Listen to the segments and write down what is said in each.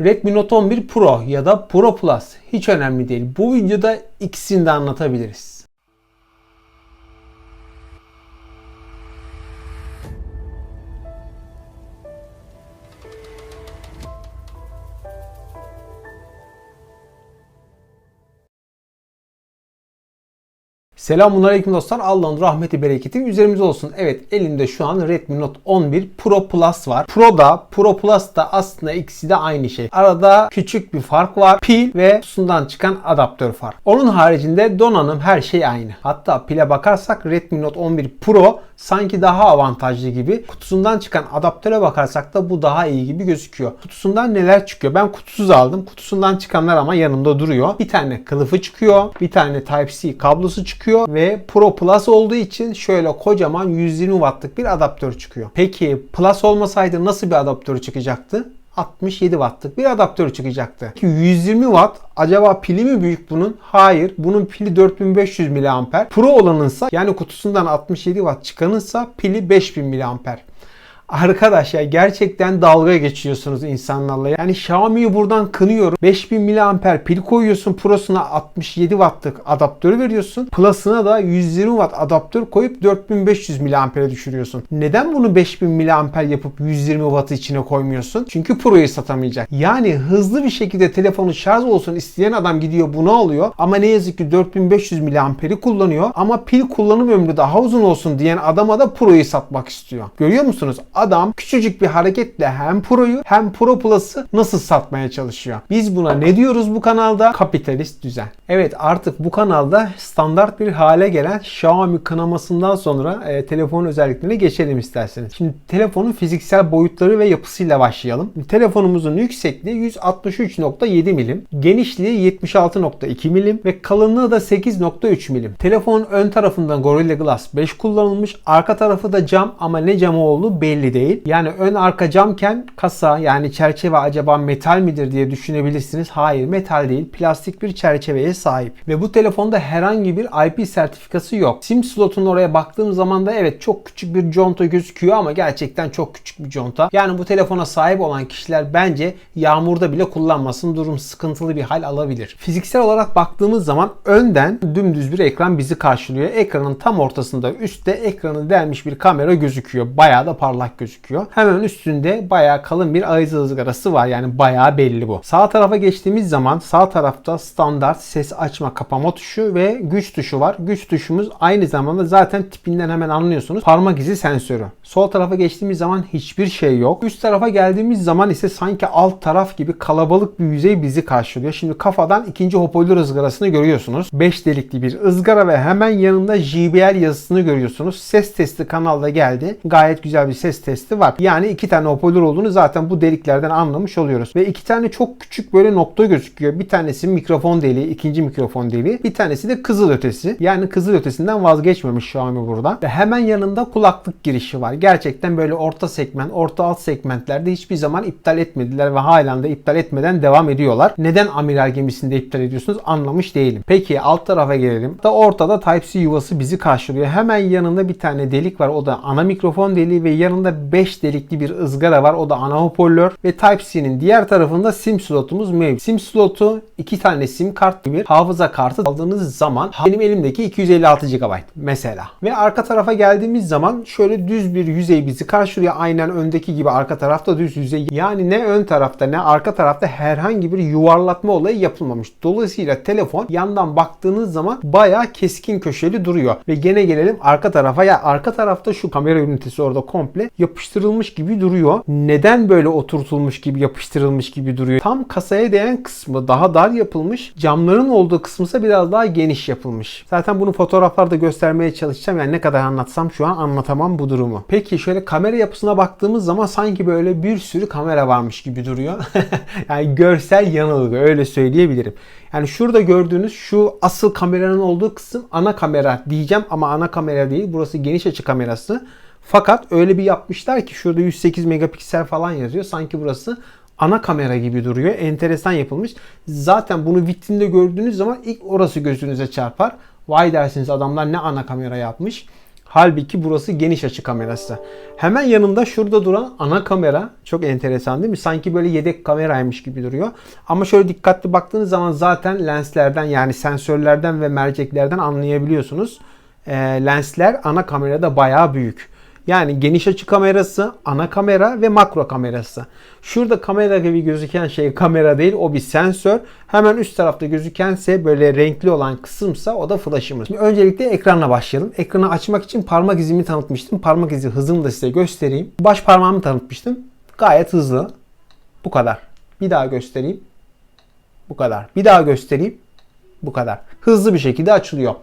Redmi Note 11 Pro ya da Pro Plus hiç önemli değil. Bu videoda ikisini de anlatabiliriz. Selamun Aleyküm dostlar. Allah'ın rahmeti bereketi üzerimize olsun. Evet elimde şu an Redmi Note 11 Pro Plus var. Pro da Pro Plus da aslında ikisi de aynı şey. Arada küçük bir fark var. Pil ve kutusundan çıkan adaptör fark. Onun haricinde donanım her şey aynı. Hatta pile bakarsak Redmi Note 11 Pro sanki daha avantajlı gibi. Kutusundan çıkan adaptöre bakarsak da bu daha iyi gibi gözüküyor. Kutusundan neler çıkıyor? Ben kutusuz aldım. Kutusundan çıkanlar ama yanında duruyor. Bir tane kılıfı çıkıyor. Bir tane Type-C kablosu çıkıyor ve Pro Plus olduğu için şöyle kocaman 120 wattlık bir adaptör çıkıyor. Peki Plus olmasaydı nasıl bir adaptör çıkacaktı? 67 wattlık bir adaptör çıkacaktı. 120 watt acaba pili mi büyük bunun? Hayır. Bunun pili 4500 mAh. Pro olanınsa yani kutusundan 67 watt çıkanınsa pili 5000 mAh. Arkadaş ya gerçekten dalga geçiyorsunuz insanlarla. Yani Xiaomi'yi buradan kınıyorum. 5000 mAh pil koyuyorsun. Pro'suna 67 wattlık adaptörü veriyorsun. Plus'ına da 120 watt adaptör koyup 4500 mAh'e düşürüyorsun. Neden bunu 5000 mAh yapıp 120 watt içine koymuyorsun? Çünkü Pro'yu satamayacak. Yani hızlı bir şekilde telefonu şarj olsun isteyen adam gidiyor bunu alıyor. Ama ne yazık ki 4500 mAh'i kullanıyor. Ama pil kullanım ömrü daha uzun olsun diyen adama da Pro'yu satmak istiyor. Görüyor musunuz? Adam küçücük bir hareketle hem Pro'yu hem Pro Plus'ı nasıl satmaya çalışıyor. Biz buna ne diyoruz bu kanalda? Kapitalist düzen. Evet artık bu kanalda standart bir hale gelen Xiaomi kınamasından sonra e, telefon özelliklerine geçelim isterseniz. Şimdi telefonun fiziksel boyutları ve yapısıyla başlayalım. Telefonumuzun yüksekliği 163.7 milim, genişliği 76.2 milim ve kalınlığı da 8.3 milim. Telefonun ön tarafından Gorilla Glass 5 kullanılmış, arka tarafı da cam ama ne camı olduğu belli değil. Yani ön arka camken kasa yani çerçeve acaba metal midir diye düşünebilirsiniz. Hayır metal değil. Plastik bir çerçeveye sahip. Ve bu telefonda herhangi bir IP sertifikası yok. SIM slotunun oraya baktığım zaman da evet çok küçük bir conta gözüküyor ama gerçekten çok küçük bir conta. Yani bu telefona sahip olan kişiler bence yağmurda bile kullanmasın. Durum sıkıntılı bir hal alabilir. Fiziksel olarak baktığımız zaman önden dümdüz bir ekran bizi karşılıyor. Ekranın tam ortasında üstte ekranı delmiş bir kamera gözüküyor. Bayağı da parlak gözüküyor. Hemen üstünde bayağı kalın bir ayız ızgarası var. Yani bayağı belli bu. Sağ tarafa geçtiğimiz zaman sağ tarafta standart ses açma kapama tuşu ve güç tuşu var. Güç tuşumuz aynı zamanda zaten tipinden hemen anlıyorsunuz. Parmak izi sensörü. Sol tarafa geçtiğimiz zaman hiçbir şey yok. Üst tarafa geldiğimiz zaman ise sanki alt taraf gibi kalabalık bir yüzey bizi karşılıyor. Şimdi kafadan ikinci hoparlör ızgarasını görüyorsunuz. 5 delikli bir ızgara ve hemen yanında JBL yazısını görüyorsunuz. Ses testi kanalda geldi. Gayet güzel bir ses testi var. Yani iki tane hoparlör olduğunu zaten bu deliklerden anlamış oluyoruz. Ve iki tane çok küçük böyle nokta gözüküyor. Bir tanesi mikrofon deliği, ikinci mikrofon deliği. Bir tanesi de kızıl ötesi. Yani kızıl ötesinden vazgeçmemiş Xiaomi burada. Ve hemen yanında kulaklık girişi var. Gerçekten böyle orta segment, orta alt segmentlerde hiçbir zaman iptal etmediler ve halen de iptal etmeden devam ediyorlar. Neden amiral gemisinde iptal ediyorsunuz anlamış değilim. Peki alt tarafa gelelim. Da ortada Type-C yuvası bizi karşılıyor. Hemen yanında bir tane delik var. O da ana mikrofon deliği ve yanında 5 delikli bir ızgara var. O da ana hoparlör ve Type-C'nin diğer tarafında SIM slotumuz mevcut. SIM slotu iki tane SIM kart bir hafıza kartı aldığınız zaman benim elimdeki 256 GB mesela. Ve arka tarafa geldiğimiz zaman şöyle düz bir yüzey bizi karşılıyor. Aynen öndeki gibi arka tarafta düz yüzey. Yani ne ön tarafta ne arka tarafta herhangi bir yuvarlatma olayı yapılmamış. Dolayısıyla telefon yandan baktığınız zaman bayağı keskin köşeli duruyor. Ve gene gelelim arka tarafa. Ya arka tarafta şu kamera ünitesi orada komple yapıştırılmış gibi duruyor. Neden böyle oturtulmuş gibi yapıştırılmış gibi duruyor? Tam kasaya değen kısmı daha dar yapılmış. Camların olduğu kısmı ise biraz daha geniş yapılmış. Zaten bunu fotoğraflarda göstermeye çalışacağım. Yani ne kadar anlatsam şu an anlatamam bu durumu. Peki şöyle kamera yapısına baktığımız zaman sanki böyle bir sürü kamera varmış gibi duruyor. yani görsel yanılgı öyle söyleyebilirim. Yani şurada gördüğünüz şu asıl kameranın olduğu kısım ana kamera diyeceğim ama ana kamera değil. Burası geniş açı kamerası. Fakat öyle bir yapmışlar ki şurada 108 megapiksel falan yazıyor. Sanki burası ana kamera gibi duruyor. Enteresan yapılmış. Zaten bunu vitrinde gördüğünüz zaman ilk orası gözünüze çarpar. Vay dersiniz adamlar ne ana kamera yapmış. Halbuki burası geniş açı kamerası. Hemen yanında şurada duran ana kamera çok enteresan değil mi? Sanki böyle yedek kameraymış gibi duruyor. Ama şöyle dikkatli baktığınız zaman zaten lenslerden yani sensörlerden ve merceklerden anlayabiliyorsunuz. Ee, lensler ana kamerada bayağı büyük. Yani geniş açı kamerası, ana kamera ve makro kamerası. Şurada kamera gibi gözüken şey kamera değil o bir sensör. Hemen üst tarafta gözükense böyle renkli olan kısımsa o da flash'ımız. Şimdi öncelikle ekranla başlayalım. Ekranı açmak için parmak izimi tanıtmıştım. Parmak izi hızını da size göstereyim. Baş parmağımı tanıtmıştım. Gayet hızlı. Bu kadar. Bir daha göstereyim. Bu kadar. Bir daha göstereyim. Bu kadar. Hızlı bir şekilde açılıyor.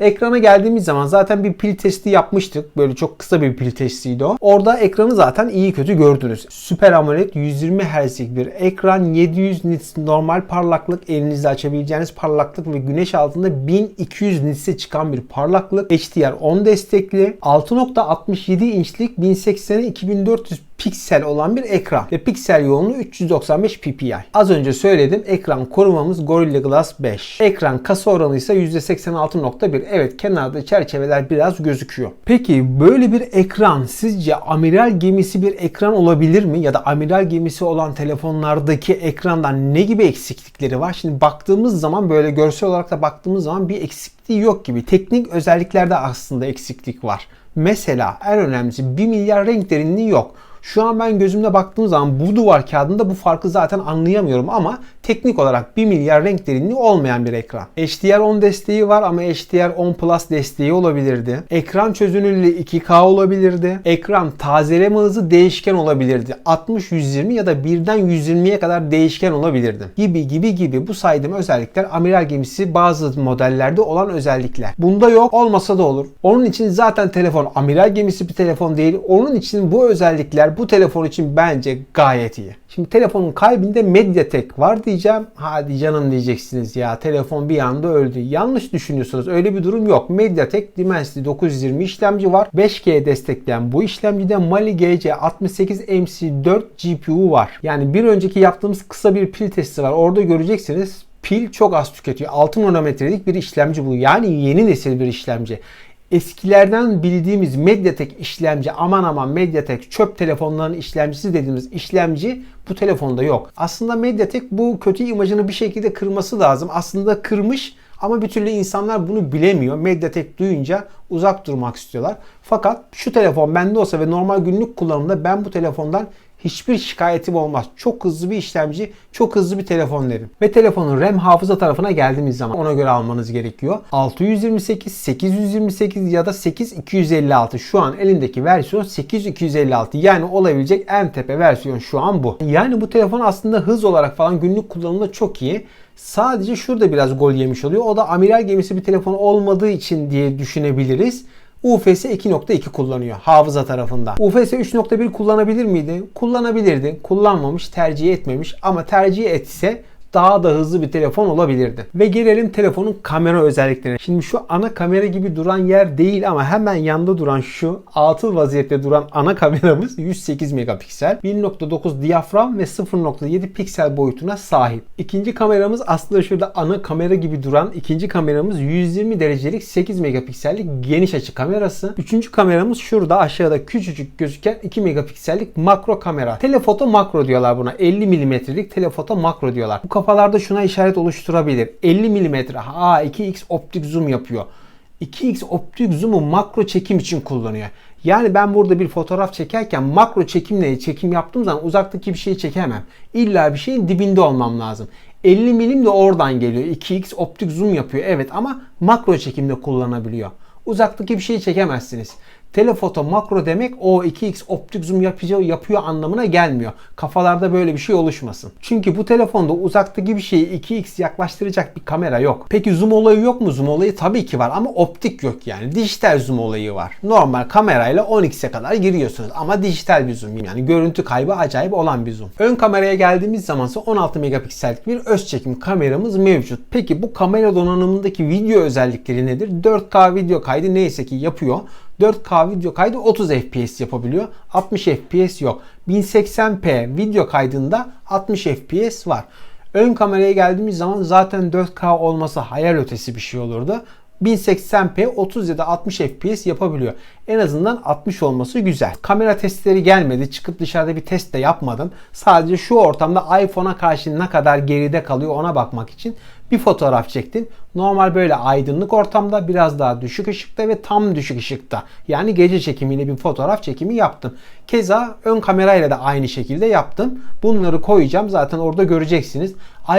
Ekrana geldiğimiz zaman zaten bir pil testi yapmıştık. Böyle çok kısa bir pil testiydi o. Orada ekranı zaten iyi kötü gördünüz. Super AMOLED 120 Hz'lik bir ekran. 700 nits normal parlaklık. Elinizle açabileceğiniz parlaklık ve güneş altında 1200 nits'e çıkan bir parlaklık. HDR10 destekli. 6.67 inçlik 1080'e 2400 piksel olan bir ekran ve piksel yoğunluğu 395 ppi. Az önce söyledim ekran korumamız Gorilla Glass 5. Ekran kasa oranı ise %86.1. Evet kenarda çerçeveler biraz gözüküyor. Peki böyle bir ekran sizce amiral gemisi bir ekran olabilir mi? Ya da amiral gemisi olan telefonlardaki ekrandan ne gibi eksiklikleri var? Şimdi baktığımız zaman böyle görsel olarak da baktığımız zaman bir eksikliği yok gibi. Teknik özelliklerde aslında eksiklik var. Mesela en önemlisi 1 milyar renk derinliği yok. Şu an ben gözümle baktığım zaman bu duvar kağıdında bu farkı zaten anlayamıyorum ama teknik olarak 1 milyar renk derinliği olmayan bir ekran. HDR10 desteği var ama HDR10 Plus desteği olabilirdi. Ekran çözünürlüğü 2K olabilirdi. Ekran tazeleme hızı değişken olabilirdi. 60-120 ya da birden 120'ye kadar değişken olabilirdi. Gibi gibi gibi bu saydığım özellikler amiral gemisi bazı modellerde olan özellikler. Bunda yok olmasa da olur. Onun için zaten telefon amiral gemisi bir telefon değil. Onun için bu özellikler bu telefon için bence gayet iyi. Şimdi telefonun kalbinde Mediatek var diyeceğim. Hadi canım diyeceksiniz ya telefon bir anda öldü. Yanlış düşünüyorsunuz. Öyle bir durum yok. Mediatek Dimensity 920 işlemci var. 5G destekleyen bu işlemcide Mali GC68MC4 GPU var. Yani bir önceki yaptığımız kısa bir pil testi var. Orada göreceksiniz pil çok az tüketiyor. 6 nanometrelik bir işlemci bu. Yani yeni nesil bir işlemci eskilerden bildiğimiz Mediatek işlemci aman aman Mediatek çöp telefonların işlemcisi dediğimiz işlemci bu telefonda yok. Aslında Mediatek bu kötü imajını bir şekilde kırması lazım. Aslında kırmış ama bir türlü insanlar bunu bilemiyor. Mediatek duyunca uzak durmak istiyorlar. Fakat şu telefon bende olsa ve normal günlük kullanımda ben bu telefondan hiçbir şikayetim olmaz. Çok hızlı bir işlemci, çok hızlı bir telefon derim. Ve telefonun RAM hafıza tarafına geldiğimiz zaman ona göre almanız gerekiyor. 628, 828 ya da 8256. Şu an elindeki versiyon 8256. Yani olabilecek en tepe versiyon şu an bu. Yani bu telefon aslında hız olarak falan günlük kullanımda çok iyi. Sadece şurada biraz gol yemiş oluyor. O da amiral gemisi bir telefon olmadığı için diye düşünebiliriz. UFS 2.2 kullanıyor hafıza tarafında. UFS 3.1 kullanabilir miydi? Kullanabilirdi. Kullanmamış, tercih etmemiş ama tercih etse daha da hızlı bir telefon olabilirdi. Ve gelelim telefonun kamera özelliklerine. Şimdi şu ana kamera gibi duran yer değil ama hemen yanında duran şu atıl vaziyette duran ana kameramız 108 megapiksel, 1.9 diyafram ve 0.7 piksel boyutuna sahip. İkinci kameramız aslında şurada ana kamera gibi duran ikinci kameramız 120 derecelik 8 megapiksellik geniş açı kamerası. Üçüncü kameramız şurada aşağıda küçücük gözüken 2 megapiksellik makro kamera. Telefoto makro diyorlar buna. 50 milimetrelik telefoto makro diyorlar. Bu kafalarda şuna işaret oluşturabilir. 50 mm A2X optik zoom yapıyor. 2X optik zoom'u makro çekim için kullanıyor. Yani ben burada bir fotoğraf çekerken makro çekimle çekim yaptığım zaman uzaktaki bir şeyi çekemem. İlla bir şeyin dibinde olmam lazım. 50 milim de oradan geliyor. 2X optik zoom yapıyor evet ama makro çekimde kullanabiliyor. Uzaktaki bir şeyi çekemezsiniz. Telefoto makro demek o 2x optik zoom yapıyor, yapıyor anlamına gelmiyor. Kafalarda böyle bir şey oluşmasın. Çünkü bu telefonda uzaktaki bir şeyi 2x yaklaştıracak bir kamera yok. Peki zoom olayı yok mu? Zoom olayı tabii ki var ama optik yok yani. Dijital zoom olayı var. Normal kamerayla 10x'e kadar giriyorsunuz ama dijital bir zoom yani görüntü kaybı acayip olan bir zoom. Ön kameraya geldiğimiz zaman ise 16 megapiksellik bir öz çekim kameramız mevcut. Peki bu kamera donanımındaki video özellikleri nedir? 4K video kaydı neyse ki yapıyor. 4K video kaydı 30 FPS yapabiliyor. 60 FPS yok. 1080p video kaydında 60 FPS var. Ön kameraya geldiğimiz zaman zaten 4K olması hayal ötesi bir şey olurdu. 1080p 30 ya da 60 fps yapabiliyor. En azından 60 olması güzel. Kamera testleri gelmedi. Çıkıp dışarıda bir test de yapmadım. Sadece şu ortamda iPhone'a karşı ne kadar geride kalıyor ona bakmak için bir fotoğraf çektim. Normal böyle aydınlık ortamda biraz daha düşük ışıkta ve tam düşük ışıkta. Yani gece çekimiyle bir fotoğraf çekimi yaptım. Keza ön kamerayla da aynı şekilde yaptım. Bunları koyacağım. Zaten orada göreceksiniz.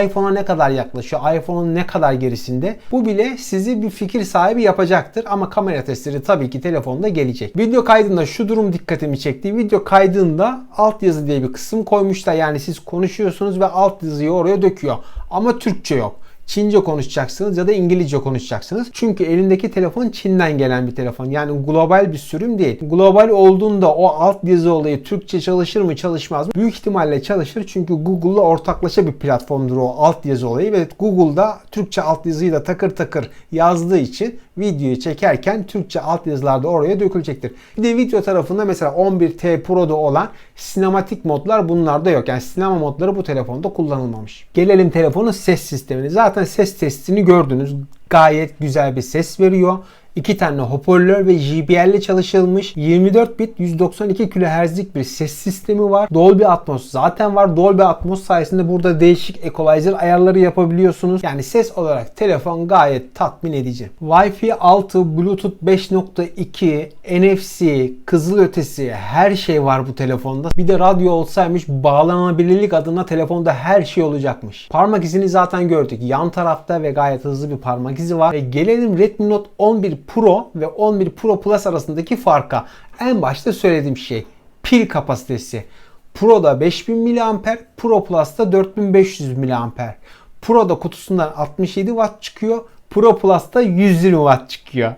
iPhone'a ne kadar yaklaşıyor, iPhone'un ne kadar gerisinde. Bu bile sizi bir fikir sahibi yapacaktır. Ama kamera testleri tabii ki telefonda gelecek. Video kaydında şu durum dikkatimi çekti. Video kaydında alt yazı diye bir kısım koymuşlar. Yani siz konuşuyorsunuz ve alt yazıyı oraya döküyor. Ama Türkçe yok. Çince konuşacaksınız ya da İngilizce konuşacaksınız. Çünkü elindeki telefon Çin'den gelen bir telefon. Yani global bir sürüm değil. Global olduğunda o alt yazı olayı Türkçe çalışır mı çalışmaz mı? Büyük ihtimalle çalışır. Çünkü Google'la ortaklaşa bir platformdur o alt yazı olayı ve Google'da Türkçe alt yazıyı da takır takır yazdığı için videoyu çekerken Türkçe alt yazılar da oraya dökülecektir. Bir de video tarafında mesela 11T Pro'da olan sinematik modlar bunlarda yok. Yani sinema modları bu telefonda kullanılmamış. Gelelim telefonun ses sistemine. Zaten ses testini gördünüz. Gayet güzel bir ses veriyor. İki tane hoparlör ve JBL ile çalışılmış 24 bit 192 kHz'lik bir ses sistemi var. Dolby Atmos zaten var. Dolby Atmos sayesinde burada değişik equalizer ayarları yapabiliyorsunuz. Yani ses olarak telefon gayet tatmin edici. Wi-Fi 6, Bluetooth 5.2, NFC, kızılötesi her şey var bu telefonda. Bir de radyo olsaymış bağlanabilirlik adına telefonda her şey olacakmış. Parmak izini zaten gördük. Yan tarafta ve gayet hızlı bir parmak izi var. Ve gelelim Redmi Note 11 Pro ve 11 Pro Plus arasındaki farka. En başta söylediğim şey pil kapasitesi. Pro'da 5000 mAh, Pro Plus'ta 4500 mAh. Pro'da kutusundan 67 Watt çıkıyor. Pro Plus'ta 120 Watt çıkıyor.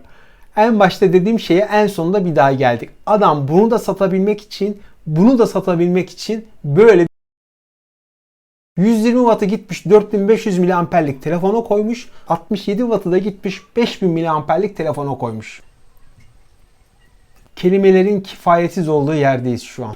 En başta dediğim şeye en sonunda bir daha geldik. Adam bunu da satabilmek için, bunu da satabilmek için böyle 120 Watt'ı gitmiş 4500 mAh'lik telefona koymuş. 67 Watt'ı da gitmiş 5000 mAh'lik telefona koymuş. Kelimelerin kifayetsiz olduğu yerdeyiz şu an.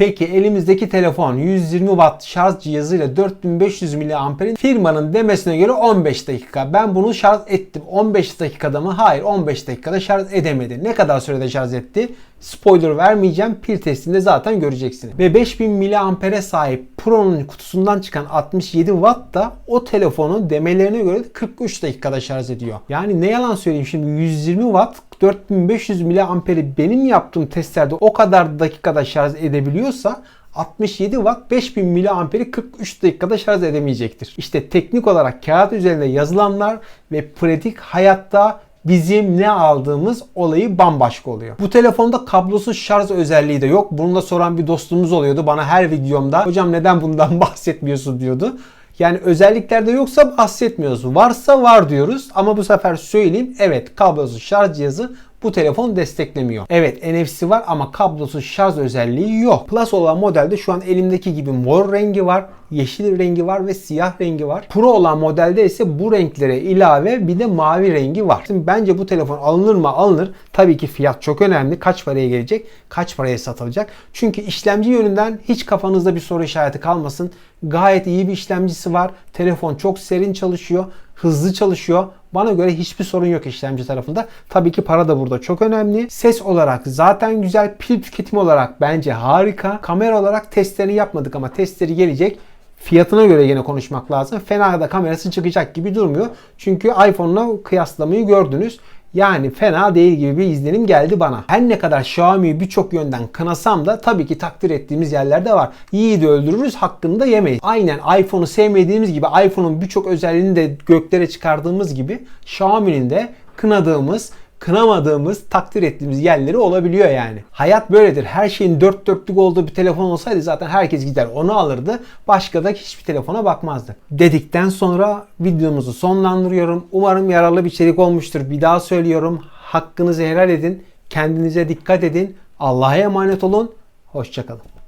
Peki elimizdeki telefon 120 Watt şarj cihazıyla 4500 mAh'in firmanın demesine göre 15 dakika. Ben bunu şarj ettim. 15 dakikada mı? Hayır 15 dakikada şarj edemedi. Ne kadar sürede şarj etti? Spoiler vermeyeceğim. Pil testinde zaten göreceksiniz. Ve 5000 mAh'e sahip Pro'nun kutusundan çıkan 67 Watt da o telefonu demelerine göre 43 dakikada şarj ediyor. Yani ne yalan söyleyeyim şimdi 120 Watt 4500 mAh'i benim yaptığım testlerde o kadar dakikada şarj edebiliyorsa 67 Watt 5000 mAh'i 43 dakikada şarj edemeyecektir. İşte teknik olarak kağıt üzerinde yazılanlar ve pratik hayatta bizim ne aldığımız olayı bambaşka oluyor. Bu telefonda kablosuz şarj özelliği de yok. Bunu da soran bir dostumuz oluyordu bana her videomda. Hocam neden bundan bahsetmiyorsun diyordu. Yani özelliklerde yoksa bahsetmiyoruz. Varsa var diyoruz ama bu sefer söyleyeyim. Evet kablosuz şarj cihazı bu telefon desteklemiyor. Evet NFC var ama kablosuz şarj özelliği yok. Plus olan modelde şu an elimdeki gibi mor rengi var, yeşil rengi var ve siyah rengi var. Pro olan modelde ise bu renklere ilave bir de mavi rengi var. Şimdi bence bu telefon alınır mı? Alınır. Tabii ki fiyat çok önemli. Kaç paraya gelecek? Kaç paraya satılacak? Çünkü işlemci yönünden hiç kafanızda bir soru işareti kalmasın. Gayet iyi bir işlemcisi var. Telefon çok serin çalışıyor hızlı çalışıyor. Bana göre hiçbir sorun yok işlemci tarafında. Tabii ki para da burada çok önemli. Ses olarak zaten güzel. Pil tüketimi olarak bence harika. Kamera olarak testlerini yapmadık ama testleri gelecek. Fiyatına göre yine konuşmak lazım. Fena da kamerası çıkacak gibi durmuyor. Çünkü iPhone'la kıyaslamayı gördünüz. Yani fena değil gibi bir izlenim geldi bana. Her ne kadar Xiaomi'yi birçok yönden kınasam da tabii ki takdir ettiğimiz yerler de var. Yiğidi öldürürüz hakkını da yemeyiz. Aynen iPhone'u sevmediğimiz gibi iPhone'un birçok özelliğini de göklere çıkardığımız gibi Xiaomi'nin de kınadığımız kınamadığımız, takdir ettiğimiz yerleri olabiliyor yani. Hayat böyledir. Her şeyin dört dörtlük olduğu bir telefon olsaydı zaten herkes gider onu alırdı. Başka da hiçbir telefona bakmazdı. Dedikten sonra videomuzu sonlandırıyorum. Umarım yararlı bir içerik olmuştur. Bir daha söylüyorum. Hakkınızı helal edin. Kendinize dikkat edin. Allah'a emanet olun. Hoşçakalın.